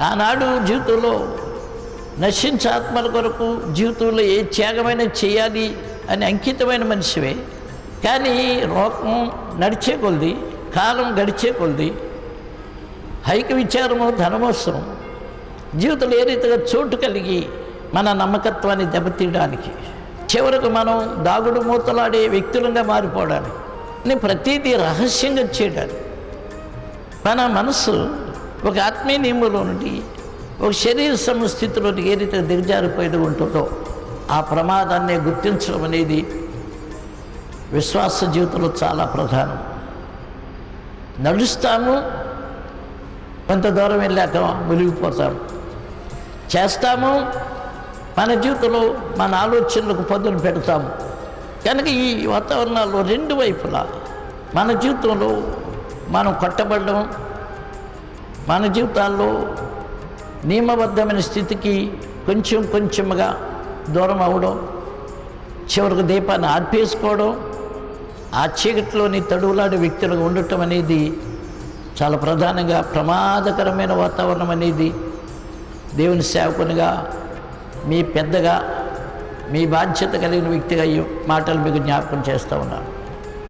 ఆనాడు జీవితంలో నశించే ఆత్మల కొరకు జీవితంలో ఏ త్యాగమైన చేయాలి అని అంకితమైన మనిషివే. కానీ లోకం నడిచే కొలది కాలం గడిచే కొలది హైక విచారము ధనమోత్సవం జీవితంలో ఏ రీతిగా చోటు కలిగి మన నమ్మకత్వాన్ని దెబ్బతీయడానికి చివరకు మనం దాగుడు మూతలాడే వ్యక్తులంగా మారిపోవడానికి నేను ప్రతిదీ రహస్యంగా చేయడానికి మన మనసు ఒక ఆత్మీయ నియమంలో నుండి ఒక శరీర సమస్థితిలోకి ఏ రీతిగా దిగజారిపోయేది ఉంటుందో ఆ ప్రమాదాన్ని గుర్తించడం అనేది విశ్వాస జీవితంలో చాలా ప్రధానం. నడుస్తాము కొంత దూరం వెళ్ళాక మునిగిపోతాము. చేస్తాము మన జీవితంలో మన ఆలోచనలకు పదును పెడతాము. కనుక ఈ వాతావరణాల్లో రెండు వైపులా మన జీవితంలో మనం కట్టబడడం మన జీవితాల్లో నియమబద్ధమైన స్థితికి కొంచెం కొంచెంగా దూరం అవ్వడం చివరికి దీపాన్ని ఆర్పేసుకోవడం ఆ చీకటిలోని తడువులాడే వ్యక్తులుగా ఉండటం అనేది చాలా ప్రధానంగా ప్రమాదకరమైన వాతావరణం అనేది దేవుని సేవకునిగా మీ పెద్దగా మీ బాధ్యత కలిగిన వ్యక్తిగా ఈ మాటలు మీకు జ్ఞాపకం చేస్తూ ఉన్నాను.